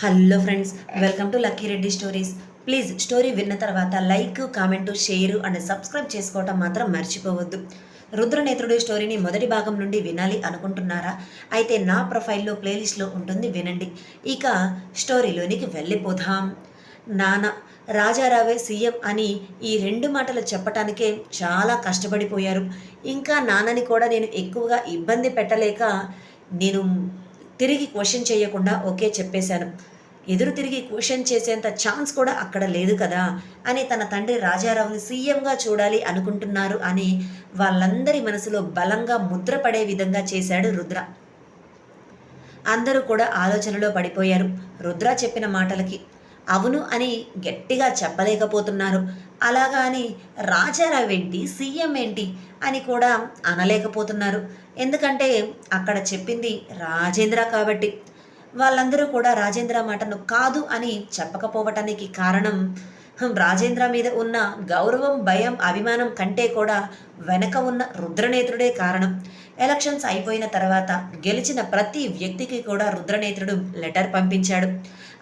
Hello friends welcome to Lucky Reddy stories. Please story విన్న తర్వాత like comment share and subscribe చేసుకోవటం మాత్రం మర్చిపోవద్దు. రుద్రనేత్రుడు స్టోరీని మొదటి భాగం నుండి వినాలి అనుకుంటున్నారా? అయితే నా ప్రొఫైల్లో ప్లేలిస్ట్లో ఉంటుంది వినండి. ఇక స్టోరీలోనికి వెళ్ళిపోదాం. నాన్న రాజారావే సీఎం అని ఈ రెండు మాటలు చెప్పటానికే చాలా కష్టపడిపోయారు. ఇంకా నాన్నని కూడా నేను ఎక్కువగా ఇబ్బంది పెట్టలేక నేను తిరిగి క్వశ్చన్ చేయకుండా ఓకే చెప్పేశాను. ఎదురు తిరిగి క్వశ్చన్ చేసేంత ఛాన్స్ కూడా అక్కడ లేదు కదా అని తన తండ్రి రాజారావుని సీఎంగా చూడాలి అనుకుంటున్నారు అని వాళ్ళందరి మనసులో బలంగా ముద్రపడే విధంగా చేశాడు రుద్ర. అందరూ కూడా ఆలోచనలో పడిపోయారు. రుద్ర చెప్పిన మాటలకి అవును అని గట్టిగా చెప్పలేకపోతున్నారు. అలాగా అని రాజారావు ఏంటి సీఎం ఏంటి అని కూడా అనలేకపోతున్నారు. ఎందుకంటే అక్కడ చెప్పింది రాజేంద్ర కాబట్టి. వాళ్ళందరూ కూడా రాజేంద్ర మాటను కాదు అని చెప్పకపోవటానికి కారణం రాజేంద్ర మీద ఉన్న గౌరవం భయం అభిమానం కంటే కూడా వెనక ఉన్న రుద్రనేత్రుడే కారణం. ఎలక్షన్స్ అయిపోయిన తర్వాత గెలిచిన ప్రతి వ్యక్తికి కూడా రుద్రనేత్రుడు లెటర్ పంపించాడు.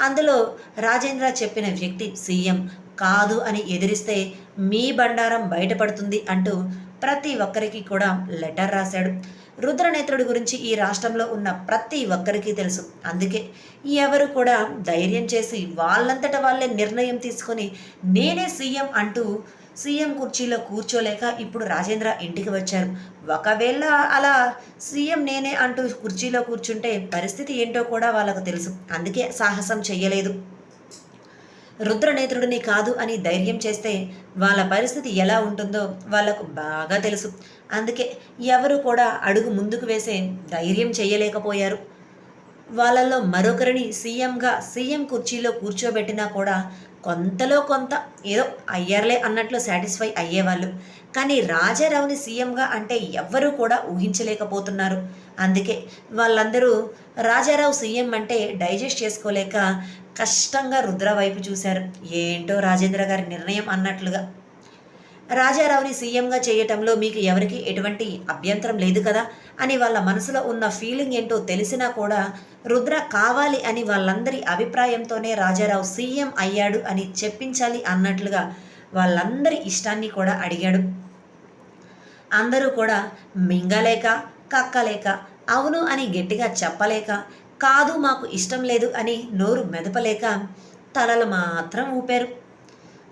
అందులో రాజేంద్ర చెప్పిన వ్యక్తి సీఎం కాదు అని ఎదిరిస్తే మీ బండారం బయటపడుతుంది అంటూ ప్రతి ఒక్కరికి కూడా లెటర్ రాశాడు. రుద్రనేత్రుడి గురించి ఈ రాష్ట్రంలో ఉన్న ప్రతి ఒక్కరికి తెలుసు. అందుకే ఎవరు కూడా ధైర్యం చేసి వాళ్ళంతట వాళ్ళే నిర్ణయం తీసుకొని నేనే సీఎం అంటూ సీఎం కుర్చీలో కూర్చోలేక ఇప్పుడు రాజేంద్ర ఇంటికి వచ్చారు. ఒకవేళ అలా సీఎం నేనే అంటూ కుర్చీలో కూర్చుంటే పరిస్థితి ఏంటో కూడా వాళ్ళకు తెలుసు. అందుకే సాహసం చెయ్యలేదు. రుద్రనేత్రుడిని కాదు అని ధైర్యం చేస్తే వాళ్ళ పరిస్థితి ఎలా ఉంటుందో వాళ్ళకు బాగా తెలుసు. అందుకే ఎవరు కూడా అడుగు ముందుకు వేసే ధైర్యం చేయలేకపోయారు. వాళ్ళల్లో మరొకరిని సీఎంగా సీఎం కుర్చీలో కూర్చోబెట్టినా కూడా కొంతలో కొంత ఏదో అయ్యారులే అన్నట్లు సాటిస్ఫై అయ్యేవాళ్ళు. కానీ రాజారావుని సీఎంగా అంటే ఎవ్వరూ కూడా ఊహించలేకపోతున్నారు. అందుకే వాళ్ళందరూ రాజారావు సీఎం అంటే డైజెస్ట్ చేసుకోలేక కష్టంగా రుద్ర వైపు చూశారు. ఏంటో రాజేంద్ర గారి నిర్ణయం అన్నట్లుగా. రాజారావుని సీఎంగా చేయటంలో మీకు ఎవరికి ఎటువంటి అభ్యంతరం లేదు కదా? అని వాళ్ళ మనసులో ఉన్న ఫీలింగ్ ఏంటో తెలిసినా కూడా రుద్ర కావాలి అని వాళ్ళందరి అభిప్రాయంతోనే రాజారావు సీఎం అయ్యాడు అని చెప్పించాలి అన్నట్లుగా వాళ్ళందరి ఇష్టాన్ని కూడా అడిగాడు. అందరూ కూడా మింగలేక కక్కలేక అవును అని గట్టిగా చెప్పలేక కాదు మాకు ఇష్టం లేదు అని నోరు మెదపలేక తలలు మాత్రం ఊపారు.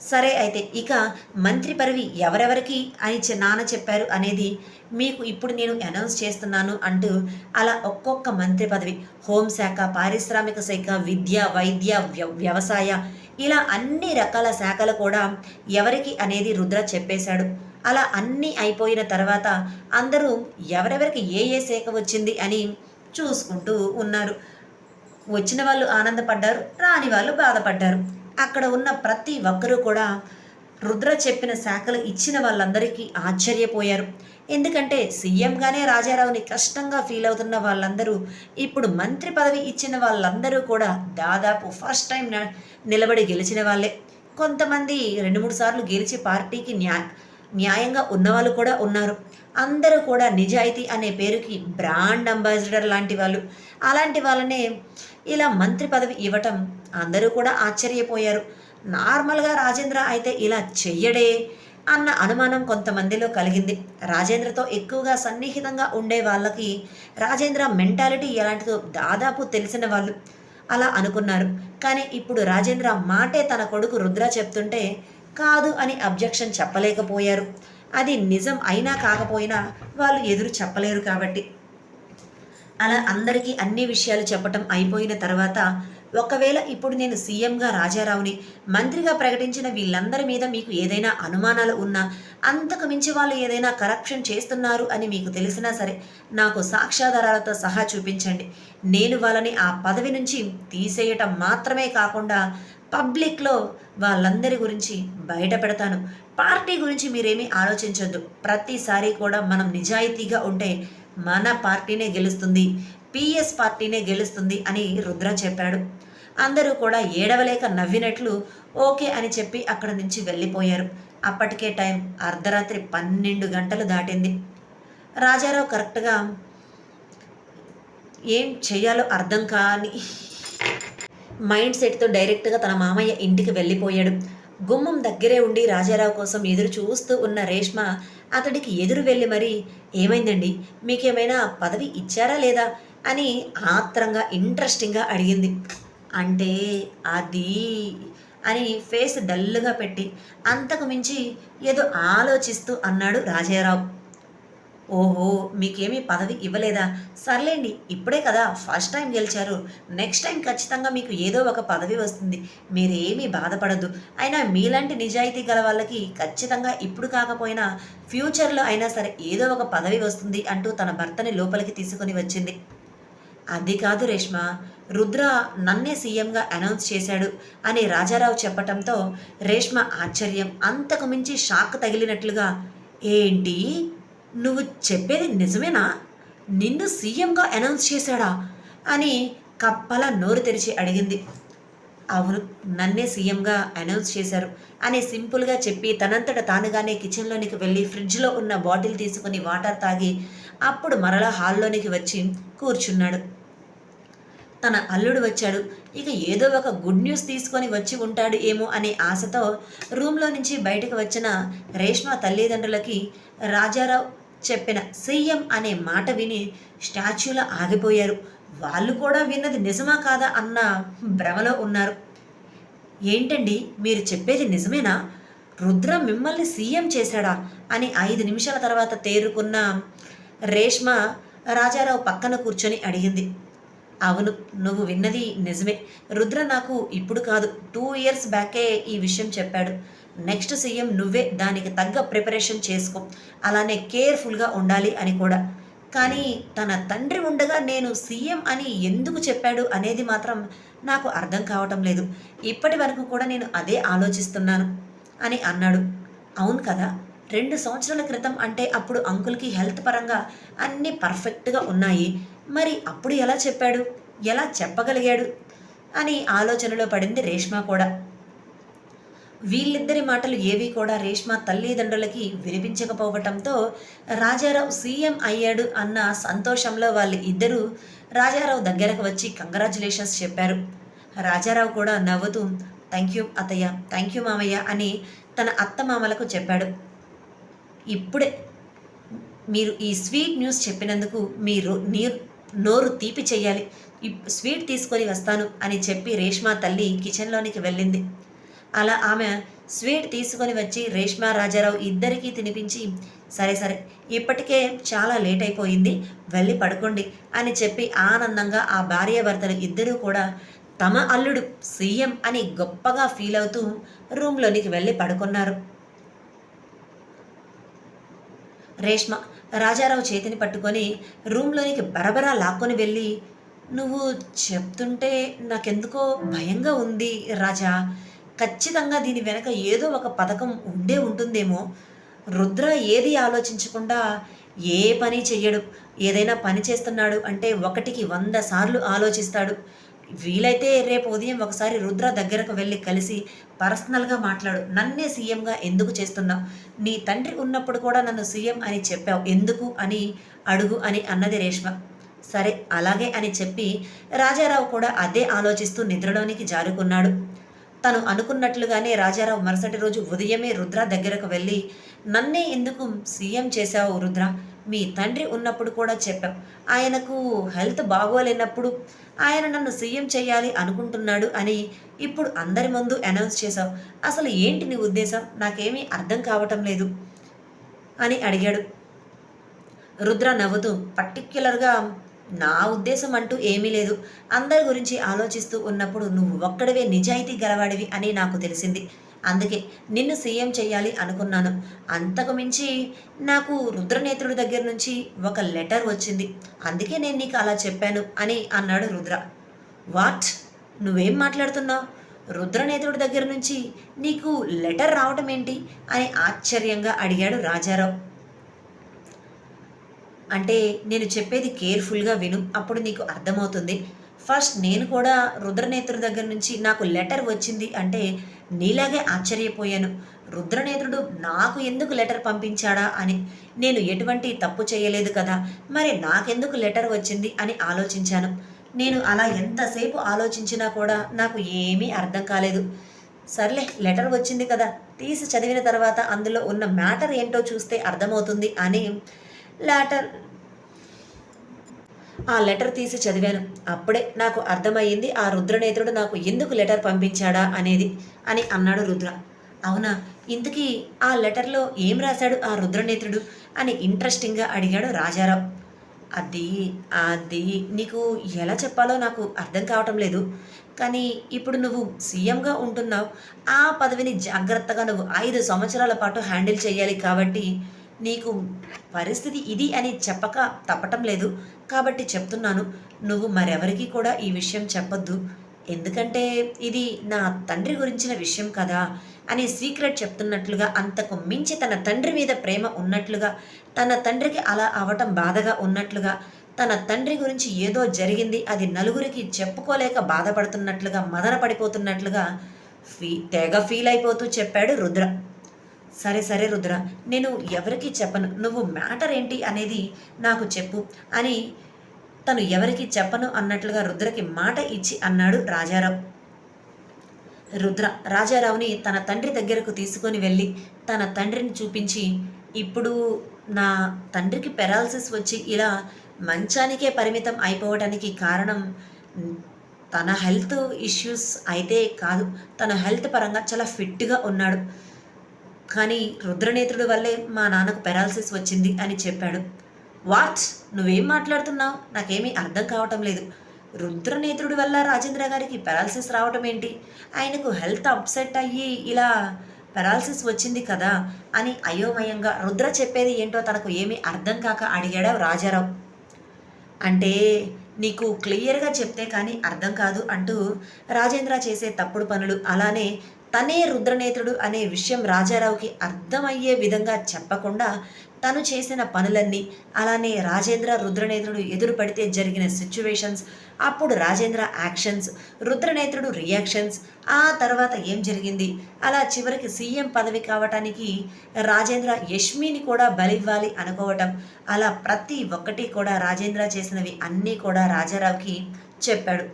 సరే అయితే ఇక మంత్రి పదవి ఎవరెవరికి అని నాన్న చెప్పారు అనేది మీకు ఇప్పుడు నేను అనౌన్స్ చేస్తున్నాను అంటూ అలా ఒక్కొక్క మంత్రి పదవి హోంశాఖ పారిశ్రామిక శాఖ విద్య వైద్య వ్య- వ్యవసాయ ఇలా అన్ని రకాల శాఖలు కూడా ఎవరికి అనేది రుద్ర చెప్పేశాడు. అలా అన్నీ అయిపోయిన తర్వాత అందరూ ఎవరెవరికి ఏ ఏ శాఖ వచ్చింది అని చూసుకుంటూ ఉన్నారు. వచ్చిన వాళ్ళు ఆనందపడ్డారు రాని వాళ్ళు బాధపడ్డారు. అక్కడ ఉన్న ప్రతి ఒక్కరూ కూడా రుద్ర చెప్పిన శాఖలు ఇచ్చిన వాళ్ళందరికీ ఆశ్చర్యపోయారు. ఎందుకంటే సీఎంగానే రాజారావుని కష్టంగా ఫీల్ అవుతున్న వాళ్ళందరూ ఇప్పుడు మంత్రి పదవి ఇచ్చిన వాళ్ళందరూ కూడా దాదాపు ఫస్ట్ టైం నిలబడి గెలిచిన వాళ్ళే. కొంతమంది రెండు మూడు సార్లు గెలిచి పార్టీకి న్యాయ న్యాయంగా ఉన్నవాళ్ళు కూడా ఉన్నారు. అందరూ కూడా నిజాయితీ అనే పేరుకి బ్రాండ్ అంబాసిడర్ లాంటి వాళ్ళు. అలాంటి వాళ్ళనే ఇలా మంత్రి పదవి ఇవ్వటం అందరూ కూడా ఆశ్చర్యపోయారు. నార్మల్గా రాజేంద్ర అయితే ఇలా చెయ్యడే అన్న అనుమానం కొంతమందిలో కలిగింది. రాజేంద్రతో ఎక్కువగా సన్నిహితంగా ఉండే వాళ్ళకి రాజేంద్ర మెంటాలిటీ ఎలాంటిదో దాదాపు తెలిసిన వాళ్ళు అలా అనుకున్నారు. కానీ ఇప్పుడు రాజేంద్ర మాటే తన కొడుకు రుద్ర చెప్తుంటే కాదు అని అబ్జెక్షన్ చెప్పలేకపోయారు. అది నిజం అయినా కాకపోయినా వాళ్ళు ఎదురు చెప్పలేరు కాబట్టి. అలా అందరికీ అన్ని విషయాలు చెప్పటం అయిపోయిన తర్వాత ఒకవేళ ఇప్పుడు నేను సీఎంగా రాజారావుని మంత్రిగా ప్రకటించిన వీళ్ళందరి మీద మీకు ఏదైనా అనుమానాలు ఉన్నా అంతకు మించి వాళ్ళు ఏదైనా కరప్షన్ చేస్తున్నారు అని మీకు తెలిసినా సరే నాకు సాక్ష్యాధారాలతో సహా చూపించండి. నేను వాళ్ళని ఆ పదవి నుంచి తీసేయటం మాత్రమే కాకుండా పబ్లిక్లో వాళ్ళందరి గురించి బయట పెడతాను. పార్టీ గురించి మీరేమీ ఆలోచించొద్దు. ప్రతిసారి కూడా మనం నిజాయితీగా ఉంటే మన పార్టీనే గెలుస్తుంది పిఎస్ పార్టీనే గెలుస్తుంది అని రుద్ర చెప్పాడు. అందరూ కూడా ఏడవలేక నవ్వినట్లు ఓకే అని చెప్పి అక్కడ నుంచి వెళ్ళిపోయారు. అప్పటికే టైం అర్ధరాత్రి పన్నెండు గంటలు దాటింది. రాజారావు కరెక్ట్గా ఏం చేయాలో అర్థం కాని మైండ్ సెట్తో డైరెక్ట్గా తన మామయ్య ఇంటికి వెళ్ళిపోయాడు. గుమ్మం దగ్గరే ఉండి రాజారావు కోసం ఎదురు చూస్తూ ఉన్న రేష్మ అతడికి ఎదురు వెళ్ళి మరి ఏమైందండి? మీకేమైనా పదవి ఇచ్చారా లేదా? అని ఆత్రంగా ఇంట్రెస్టింగ్గా అడిగింది. అంటే అది అని ఫేస్ డల్గా పెట్టి అంతకు మించి ఏదో ఆలోచిస్తూ అన్నాడు రాజారావు. ఓహో మీకేమీ పదవి ఇవ్వలేదా? సర్లేండి ఇప్పుడే కదా ఫస్ట్ టైం గెలిచారు. నెక్స్ట్ టైం ఖచ్చితంగా మీకు ఏదో ఒక పదవి వస్తుంది. మీరేమీ బాధపడద్దు. అయినా మీలాంటి నిజాయితీ గల వాళ్ళకి ఖచ్చితంగా ఇప్పుడు కాకపోయినా ఫ్యూచర్లో అయినా సరే ఏదో ఒక పదవి వస్తుంది అంటూ తన భర్తని లోపలికి తీసుకొని వచ్చింది. అది కాదు రేష్మ రుద్ర నన్నే సీఎంగా అనౌన్స్ చేశాడు అని రాజారావు చెప్పటంతో రేష్మ ఆశ్చర్యం అంతకు మించి షాక్ తగిలినట్లుగా ఏంటి? నువ్వు చెప్పేది నిజమేనా? నిన్ను సీఎంగా అనౌన్స్ చేశాడా? అని కప్పల నోరు తెరిచి అడిగింది. అవును నన్నే సీఎంగా అనౌన్స్ చేశారు అని సింపుల్గా చెప్పి తనంతట తానుగానే కిచెన్లోనికి వెళ్ళి ఫ్రిడ్జ్లో ఉన్న బాటిల్ తీసుకుని వాటర్ తాగి అప్పుడు మరలా హాల్లోనికి వచ్చి కూర్చున్నాడు. తన అల్లుడు వచ్చాడు. ఇక ఏదో ఒక గుడ్ న్యూస్ తీసుకొని వచ్చి ఉంటాడు ఏమో అనే ఆశతో రూమ్లో నుంచి బయటకు వచ్చిన రేష్మ తల్లిదండ్రులకి రాజారావు చెప్పిన సీఎం అనే మాట విని స్టాచ్యూలో ఆగిపోయారు. వాళ్ళు కూడా విన్నది నిజమా కాదా అన్న భ్రమలో ఉన్నారు. ఏంటండి? మీరు చెప్పేది నిజమేనా? రుద్ర మిమ్మల్ని సీఎం చేశాడా? అని ఐదు నిమిషాల తర్వాత తేరుకున్న రేష్మ రాజారావు పక్కన కూర్చొని అడిగింది. అవును నువ్వు విన్నది నిజమే. రుద్ర నాకు ఇప్పుడు కాదు. టూ ఇయర్స్ బ్యాకే ఈ విషయం చెప్పాడు. నెక్స్ట్ సీఎం నువ్వే దానికి తగ్గ ప్రిపరేషన్ చేసుకో. అలానే కేర్ఫుల్గా ఉండాలి అని కూడా. కానీ తన తండ్రి ఉండగా నేను సీఎం అని ఎందుకు చెప్పాడు అనేది మాత్రం నాకు అర్థం కావటం లేదు. ఇప్పటి వరకు కూడా నేను అదే ఆలోచిస్తున్నాను అని అన్నాడు. అవును కదా రెండు సంవత్సరాల క్రితం అంటే అప్పుడు అంకుల్కి హెల్త్ పరంగా అన్నీ పర్ఫెక్ట్గా ఉన్నాయి. మరి అప్పుడు ఎలా చెప్పాడు? ఎలా చెప్పగలిగాడు? అని ఆలోచనలో పడింది రేష్మ కూడా. వీళ్ళిద్దరి మాటలు ఏవి కూడా రేష్మ తల్లిదండ్రులకి వినిపించకపోవటంతో రాజారావు సీఎం అయ్యాడు అన్న సంతోషంలో వాళ్ళు ఇద్దరూ రాజారావు దగ్గరకు వచ్చి కంగ్రాచులేషన్స్ చెప్పారు. రాజారావు కూడా నవ్వుతూ థ్యాంక్ యూ అత్తయ్య థ్యాంక్ యూ మామయ్య అని తన అత్త మామలకు చెప్పాడు. ఇప్పుడే మీరు ఈ స్వీట్ న్యూస్ చెప్పినందుకు మీరు నీరు నోరు తీపి చెయ్యాలి. స్వీట్ తీసుకొని వస్తాను అని చెప్పి రేష్మా తల్లి కిచెన్లోనికి వెళ్ళింది. అలా ఆమె స్వీట్ తీసుకొని వచ్చి రేష్మా రాజారావు ఇద్దరికీ తినిపించి సరే సరే ఇప్పటికే చాలా లేట్ అయిపోయింది వెళ్ళి పడుకోండి అని చెప్పి ఆనందంగా ఆ భార్యాభర్తలు ఇద్దరూ కూడా తమ అల్లుడు సీఎం అని గొప్పగా ఫీల్ అవుతూ రూమ్లోనికి వెళ్ళి పడుకున్నారు. రేష్మ రాజారావు చేతిని పట్టుకొని రూమ్లోనికి బరబరా లాక్కొని వెళ్ళి నువ్వు చెప్తుంటే నాకెందుకో భయంగా ఉంది రాజా. ఖచ్చితంగా దీని వెనక ఏదో ఒక పథకం ఉండే ఉంటుందేమో. రుద్ర ఏది ఆలోచించకుండా ఏ పని చెయ్యడు. ఏదైనా పని చేస్తున్నాడు అంటే ఒకటికి వంద సార్లు ఆలోచిస్తాడు. వీలైతే రేపు ఉదయం ఒకసారి రుద్ర దగ్గరకు వెళ్ళి కలిసి పర్సనల్గా మాట్లాడు. నన్నే సీఎంగా ఎందుకు చేస్తున్నావు? నీ తండ్రి ఉన్నప్పుడు కూడా నన్ను సీఎం అని చెప్పావు. ఎందుకు అని అడుగు అని అన్నది రేష్మ. సరే అలాగే అని చెప్పి రాజారావు కూడా అదే ఆలోచిస్తూ నిద్రలోనికి జారుకున్నాడు. తను అనుకున్నట్లుగానే రాజారావు మరుసటి రోజు ఉదయమే రుద్ర దగ్గరకు వెళ్ళి నన్నే ఎందుకు సీఎం చేశావు రుద్ర? మీ తండ్రి ఉన్నప్పుడు కూడా చెప్పాం. ఆయనకు హెల్త్ బాగోలేనప్పుడు ఆయన నన్ను సీఎం చేయాలి అనుకుంటున్నాడు అని ఇప్పుడు అందరి ముందు అనౌన్స్ చేశావు. అసలు ఏంటి నీ ఉద్దేశం? నాకేమీ అర్థం కావటం లేదు అని అడిగాడు. రుద్ర నవ్వుతూ పర్టిక్యులర్గా నా ఉద్దేశం అంటూ ఏమీ లేదు. అందరి గురించి ఆలోచిస్తూ ఉన్నప్పుడు నువ్వు ఒక్కడివే నిజాయితీ గలవాడివి అని నాకు తెలిసింది. అందుకే నిన్ను సీఎం చేయాలి అనుకున్నాను. అంతకు మించి నాకు రుద్రనేత్రుడి దగ్గర నుంచి ఒక లెటర్ వచ్చింది. అందుకే నేను నీకు అలా చెప్పాను అని అన్నాడు రుద్ర. వాట్? నువ్వేం మాట్లాడుతున్నావు? రుద్రనేత్రుడి దగ్గర నుంచి నీకు లెటర్ రావటం ఏంటి? అని ఆశ్చర్యంగా అడిగాడు రాజారావు. అంటే నేను చెప్పేది కేర్ఫుల్గా విను అప్పుడు నీకు అర్థమవుతుంది. ఫస్ట్ నేను కూడా రుద్రనేత్రుడి దగ్గర నుంచి నాకు లెటర్ వచ్చింది అంటే నీలాగే ఆశ్చర్యపోయాను. రుద్రనేత్రుడు నాకు ఎందుకు లెటర్ పంపించాడా అని నేను ఎటువంటి తప్పు చేయలేదు కదా మరి నాకెందుకు లెటర్ వచ్చింది అని ఆలోచించాను. నేను అలా ఎంతసేపు ఆలోచించినా కూడా నాకు ఏమీ అర్థం కాలేదు. సర్లే లెటర్ వచ్చింది కదా తీసి చదివిన తర్వాత అందులో ఉన్న మ్యాటర్ ఏంటో చూస్తే అర్థమవుతుంది అని లెటర్. ఆ లెటర్ తీసి చదివాను. అప్పుడే నాకు అర్థమయ్యింది ఆ రుద్రనేత్రుడు నాకు ఎందుకు లెటర్ పంపించాడా అనేది అని అన్నాడు రుద్ర. అవునా ఇంతకీ ఆ లెటర్లో ఏం రాశాడు ఆ రుద్రనేత్రుడు అని ఇంట్రెస్టింగ్గా అడిగాడు రాజారావు. అది అది నీకు ఎలా చెప్పాలో నాకు అర్థం కావటం లేదు. కానీ ఇప్పుడు నువ్వు సీఎంగా ఉంటున్నావు. ఆ పదవిని జాగ్రత్తగా నువ్వు ఐదు సంవత్సరాల పాటు హ్యాండిల్ చేయాలి కాబట్టి నీకు పరిస్థితి ఇది అని చెప్పక తప్పటం లేదు. కాబట్టి చెప్తున్నాను నువ్వు మరెవరికి కూడా ఈ విషయం చెప్పొద్దు. ఎందుకంటే ఇది నా తండ్రి గురించిన విషయం కదా అని సీక్రెట్ చెప్తున్నట్లుగా అంతకు మించి తన తండ్రి మీద ప్రేమ ఉన్నట్లుగా తన తండ్రికి అలా అవటం బాధగా ఉన్నట్లుగా తన తండ్రి గురించి ఏదో జరిగింది అది నలుగురికి చెప్పుకోలేక బాధపడుతున్నట్లుగా మదన పడిపోతున్నట్లుగా ఫీ తెగ ఫీల్ అయిపోతూ చెప్పాడు రుద్ర. సరే సరే రుద్ర నేను ఎవరికి చెప్పను. నువ్వు మ్యాటర్ ఏంటి అనేది నాకు చెప్పు అని తను ఎవరికి చెప్పను అన్నట్లుగా రుద్రకి మాట ఇచ్చి అన్నాడు రాజారావు. రుద్ర రాజారావుని తన తండ్రి దగ్గరకు తీసుకొని వెళ్ళి తన తండ్రిని చూపించి ఇప్పుడు నా తండ్రికి పెరాలసిస్ వచ్చి ఇలా మంచానికే పరిమితం అయిపోవటానికి కారణం తన హెల్త్ ఇష్యూస్ అయితే కాదు. తన హెల్త్ పరంగా చాలా ఫిట్గా ఉన్నాడు. కానీ రుద్రనేత్రుడి వల్లే మా నాన్నకు పెరాలసిస్ వచ్చింది అని చెప్పాడు. వాట్? నువ్వేం మాట్లాడుతున్నావు? నాకేమీ అర్థం కావటం లేదు. రుద్రనేత్రుడి వల్ల రాజేంద్ర గారికి పెరాలసిస్ రావటం ఏంటి? ఆయనకు హెల్త్ అప్సెట్ అయ్యి ఇలా పెరాలసిస్ వచ్చింది కదా అని అయోమయంగా రుద్ర చెప్పేది ఏంటో తనకు ఏమీ అర్థం కాక అడిగాడు రాజారావు. అంటే నీకు క్లియర్గా చెప్తే కానీ అర్థం కాదు అంటూ రాజేంద్ర చేసే తప్పుడు పనులు అలానే తనే రుద్రనేత్రుడు అనే విషయం రాజారావుకి అర్థమయ్యే విధంగా చెప్పకుండా తను చేసిన పనులన్నీ అలానే రాజేంద్ర రుద్రనేత్రుడు ఎదురు పడితే జరిగిన సిచ్యువేషన్స్ అప్పుడు రాజేంద్ర యాక్షన్స్ రుద్రనేత్రుడు రియాక్షన్స్ ఆ తర్వాత ఏం జరిగింది? అలా చివరికి సీఎం పదవి కావటానికి రాజేంద్ర యష్మిని కూడా బలివ్వాలి అనుకోవటం అలా ప్రతి ఒక్కటి కూడా రాజేంద్ర చేసినవి అన్నీ కూడా రాజారావుకి చెప్పాడు.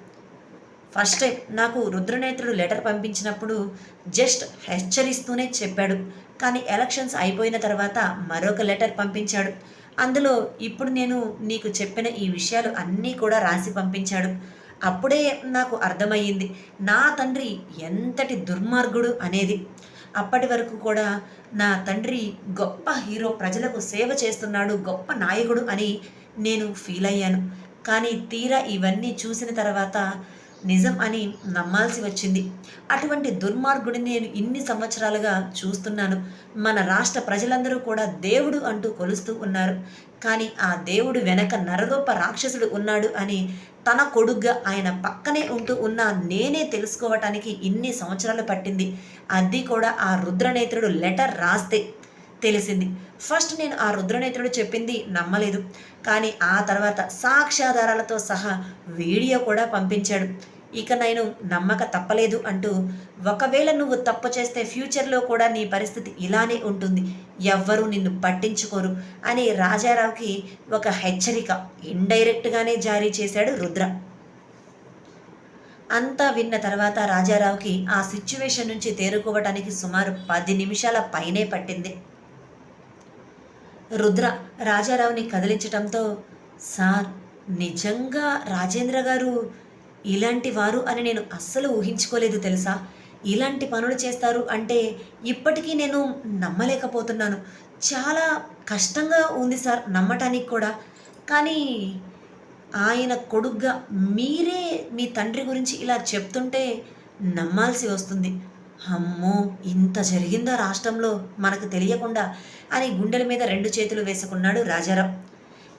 ఫస్ట్ టైం నాకు రుద్రనేత్రుడు లెటర్ పంపించినప్పుడు జస్ట్ హెచ్చరిస్తూనే చెప్పాడు. కానీ ఎలక్షన్స్ అయిపోయిన తర్వాత మరొక లెటర్ పంపించాడు. అందులో ఇప్పుడు నేను నీకు చెప్పిన ఈ విషయాలు అన్నీ కూడా రాసి పంపించాడు. అప్పుడే నాకు అర్థమయ్యింది. నా తండ్రి ఎంతటి దుర్మార్గుడు అనేది. అప్పటి వరకు కూడా నా తండ్రి గొప్ప హీరో ప్రజలకు సేవ చేస్తున్నాడు గొప్ప నాయకుడు అని నేను ఫీల్ అయ్యాను. కానీ తీరా ఇవన్నీ చూసిన తర్వాత నిజం అని నమ్మాల్సి వచ్చింది. అటువంటి దుర్మార్గుడిని నేను ఇన్ని సంవత్సరాలుగా చూస్తున్నాను. మన రాష్ట్ర ప్రజలందరూ కూడా దేవుడు అంటూ కొలుస్తూ ఉన్నారు. కానీ ఆ దేవుడు వెనక నరరూప రాక్షసుడు ఉన్నాడు అని తన కొడుగ్గా ఆయన పక్కనే ఉంటూ ఉన్న నేనే తెలుసుకోవటానికి ఇన్ని సంవత్సరాలు పట్టింది. అది కూడా ఆ రుద్రనేత్రుడు లెటర్ రాస్తే తెలిసింది. ఫస్ట్ నేను ఆ రుద్రనేత్రుడు చెప్పింది నమ్మలేదు. కానీ ఆ తర్వాత సాక్ష్యాధారాలతో సహా వీడియో కూడా పంపించాడు. ఇక నేను నమ్మక తప్పలేదు అంటూ ఒకవేళ నువ్వు తప్పు చేస్తే ఫ్యూచర్లో కూడా నీ పరిస్థితి ఇలానే ఉంటుంది. ఎవ్వరూ నిన్ను పట్టించుకోరు అని రాజారావుకి ఒక హెచ్చరిక ఇండైరెక్ట్గానే జారీ చేశాడు రుద్ర. అంతా విన్న తర్వాత రాజారావుకి ఆ సిచ్యువేషన్ నుంచి తేరుకోవటానికి సుమారు పది నిమిషాల పైనే పట్టింది. రుద్ర రాజారావుని కదిలించటంతో సార్ నిజంగా రాజేంద్ర గారు ఇలాంటి వారు అని నేను అస్సలు ఊహించుకోలేదు తెలుసా? ఇలాంటి పనులు చేస్తారు అంటే ఇప్పటికీ నేను నమ్మలేకపోతున్నాను. చాలా కష్టంగా ఉంది సార్ నమ్మటానికి కూడా. కానీ ఆయన కొడుగ్గా మీరే మీ తండ్రి గురించి ఇలా చెప్తుంటే నమ్మాల్సి వస్తుంది. అమ్మో ఇంత జరిగిందా రాష్ట్రంలో? మనకు తెలియకుండా అని గుండెల మీద రెండు చేతులు వేసుకున్నాడు రాజారావు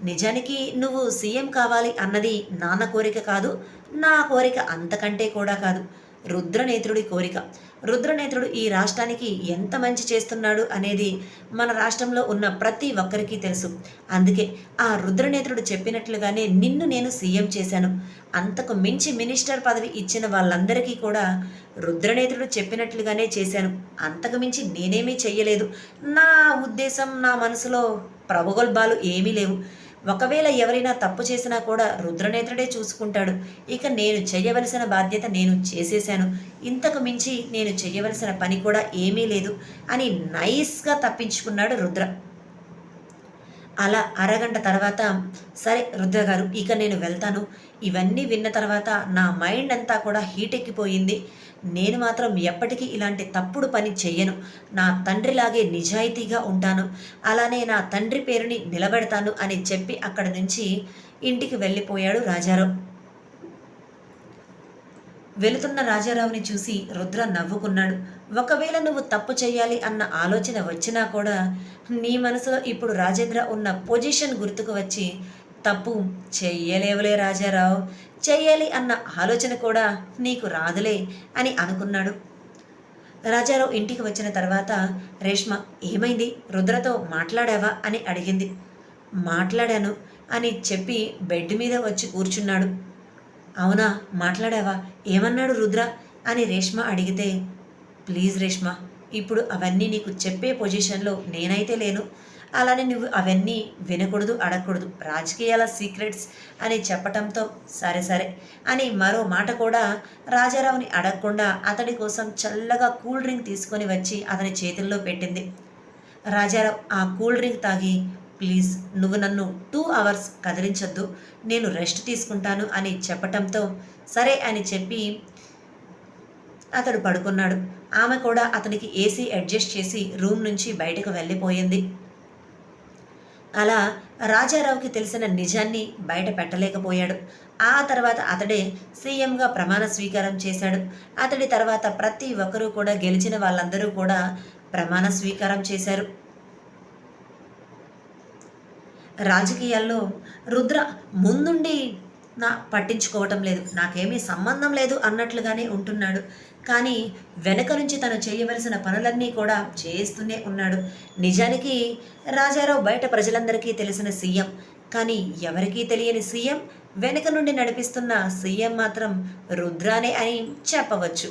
నిజానికి నువ్వు సీఎం కావాలి అన్నది నాన్న కోరిక కాదు నా కోరిక అంతకంటే కూడా కాదు. రుద్రనేత్రుడి కోరిక. రుద్రనేత్రుడు ఈ రాష్ట్రానికి ఎంత మంచి చేస్తున్నాడు అనేది మన రాష్ట్రంలో ఉన్న ప్రతి ఒక్కరికి తెలుసు. అందుకే ఆ రుద్రనేత్రుడు చెప్పినట్లుగానే నిన్ను నేను సీఎం చేశాను. అంతకు మించి మినిస్టర్ పదవి ఇచ్చిన వాళ్ళందరికీ కూడా రుద్రనేత్రుడు చెప్పినట్లుగానే చేశాను. అంతకు మించి నేనేమీ చెయ్యలేదు. నా ఉద్దేశం నా మనసులో ప్రబోగల్బాలు ఏమీ లేవు. ఒకవేళ ఎవరైనా తప్పు చేసినా కూడా రుద్రనేత్రుడే చూసుకుంటాడు. ఇక నేను చేయవలసిన బాధ్యత నేను చేసేశాను. ఇంతకు మించి నేను చేయవలసిన పని కూడా ఏమీ లేదు అని నైస్గా తప్పించుకున్నాడు రుద్ర. అలా అరగంట తర్వాత సరే రుద్ర గారు ఇక నేను వెళ్తాను. ఇవన్నీ విన్న తర్వాత నా మైండ్ అంతా కూడా హీట్ ఎక్కిపోయింది. నేను మాత్రం ఎప్పటికీ ఇలాంటి తప్పుడు పని చెయ్యను. నా తండ్రిలాగే నిజాయితీగా ఉంటాను. అలానే నా తండ్రి పేరుని నిలబెడతాను అని చెప్పి అక్కడి నుంచి ఇంటికి వెళ్ళిపోయాడు రాజారావు. వెళుతున్న రాజారావుని చూసి రుద్ర నవ్వుకున్నాడు. ఒకవేళ నువ్వు తప్పు చేయాలి అన్న ఆలోచన వచ్చినా కూడా నీ మనసులో ఇప్పుడు రాజేంద్ర ఉన్న పొజిషన్ గుర్తుకు వచ్చి తప్పు చెయ్యలేవులే రాజారావు. చెయ్యాలి అన్న ఆలోచన కూడా నీకు రాదులే అని అనుకున్నాడు. రాజారావు ఇంటికి వచ్చిన తర్వాత రేష్మ ఏమైంది? రుద్రతో మాట్లాడావా? అని అడిగింది. మాట్లాడాను అని చెప్పి బెడ్ మీద వచ్చి కూర్చున్నాడు. అవునా? మాట్లాడావా? ఏమన్నాడు రుద్ర? అని రేష్మ అడిగితే ప్లీజ్ రేష్మ ఇప్పుడు అవన్నీ నీకు చెప్పే పొజిషన్లో నేనైతే లేను. అలానే నువ్వు అవన్నీ వినకూడదు అడగకూడదు. రాజకీయాల సీక్రెట్స్ అని చెప్పటంతో సరే సరే అని మరో మాట కూడా రాజారావుని అడగకుండా అతడి కోసం చల్లగా కూల్ డ్రింక్ తీసుకొని వచ్చి అతని చేతుల్లో పెట్టింది. రాజారావు ఆ కూల్ డ్రింక్ తాగి ప్లీజ్ నువ్వు నన్ను టూ అవర్స్ కదిలించొద్దు. నేను రెస్ట్ తీసుకుంటాను అని చెప్పటంతో సరే అని చెప్పి అతడు పడుకున్నాడు. ఆమె కూడా అతనికి ఏసీ అడ్జస్ట్ చేసి రూమ్ నుంచి బయటకు వెళ్ళిపోయింది. అలా రాజారావుకి తెలిసిన నిజాన్ని బయట పెట్టలేకపోయాడు. ఆ తర్వాత అతడే సీఎంగా ప్రమాణ స్వీకారం చేశాడు. అతడి తర్వాత ప్రతి ఒక్కరూ కూడా గెలిచిన వాళ్ళందరూ కూడా ప్రమాణ స్వీకారం చేశారు. రాజకీయాల్లో రుద్ర ముందుండి నా పట్టించుకోవటం లేదు. నాకేమీ సంబంధం లేదు అన్నట్లుగానే ఉంటున్నాడు. కానీ వెనక నుంచి తను చేయవలసిన పనులన్నీ కూడా చేస్తూనే ఉన్నాడు. నిజానికి రాజారావు బయట ప్రజలందరికీ తెలిసిన సీఎం. కానీ ఎవరికీ తెలియని సీఎం వెనక నుండి నడిపిస్తున్న సీఎం మాత్రం రుద్రానే అని చెప్పవచ్చు.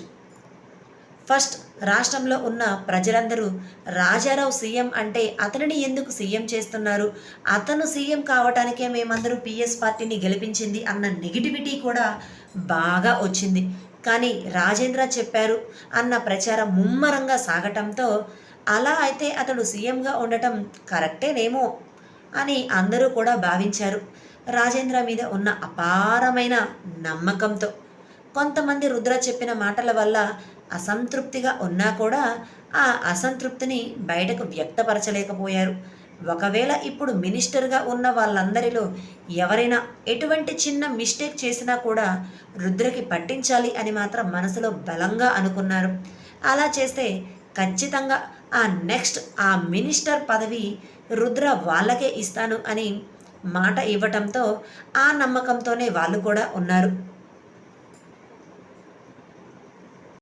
ఫస్ట్ రాష్ట్రంలో ఉన్న ప్రజలందరూ రాజారావు సీఎం అంటే అతనిని ఎందుకు సీఎం చేస్తున్నారు? అతను సీఎం కావటానికే మేమందరూ పిఎస్ పార్టీని గెలిపించింది అన్న నెగిటివిటీ కూడా బాగా వచ్చింది. కానీ రాజేంద్ర చెప్పారు అన్న ప్రచారం ముమ్మరంగా సాగటంతో అలా అయితే అతడు సీఎంగా ఉండటం కరెక్టేనేమో అని అందరూ కూడా భావించారు. రాజేంద్ర మీద ఉన్న అపారమైన నమ్మకంతో. కొంతమంది రుద్ర చెప్పిన మాటల వల్ల అసంతృప్తిగా ఉన్నా కూడా ఆ అసంతృప్తిని బయటకు వ్యక్తపరచలేకపోయారు. ఒకవేళ ఇప్పుడు మినిస్టర్గా ఉన్న వాళ్ళందరిలో ఎవరైనా ఎటువంటి చిన్న మిస్టేక్ చేసినా కూడా రుద్రకి పట్టించాలి అని మాత్రం మనసులో బలంగా అనుకున్నారు. అలా చేస్తే ఖచ్చితంగా ఆ నెక్స్ట్ ఆ మినిస్టర్ పదవి రుద్ర వాళ్ళకే ఇస్తాను అని మాట ఇవ్వటంతో ఆ నమ్మకంతోనే వాళ్ళు కూడా ఉన్నారు.